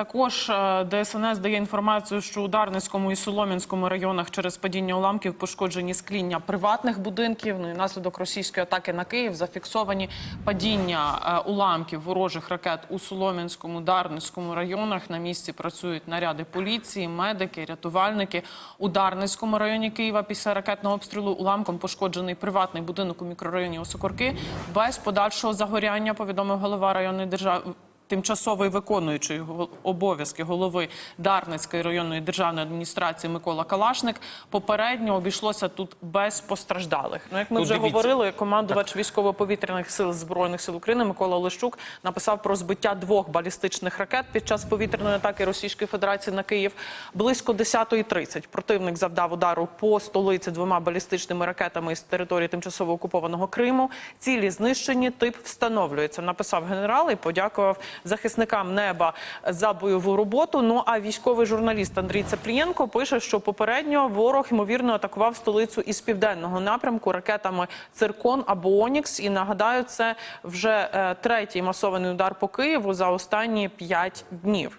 Також е, ДСНС дає інформацію, що у Дарницькому і Солом'янському районах через падіння уламків пошкоджені скління приватних будинків. Ну і наслідок російської атаки на Київ зафіксовані падіння е, уламків ворожих ракет у Солом'янському, Дарницькому районах. На місці працюють наряди поліції, медики, рятувальники. У Дарницькому районі Києва після ракетного обстрілу уламком пошкоджений приватний будинок у мікрорайоні Осокорки. Без подальшого загоряння повідомив голова районної держави. Тимчасовий виконуючий обов'язки голови Дарницької районної державної адміністрації Микола Калашник попередньо обійшлося тут без постраждалих. Ну як ми Ну, вже дивіться. говорили, командувач військово-повітряних сил збройних сил України Микола Олещук написав про збиття двох балістичних ракет під час повітряної атаки Російської Федерації на Київ. Близько 10.30 противник завдав удару по столиці двома балістичними ракетами з території тимчасово окупованого Криму. Цілі знищені, тип встановлюється. Написав генерал і подякував захисникам неба за бойову роботу. Ну а військовий журналіст Андрій Цапрієнко пише, що попередньо ворог ймовірно атакував столицю із південного напрямку ракетами Циркон або Онікс. І нагадаю, це вже е, третій масований удар по Києву за останні п'ять днів.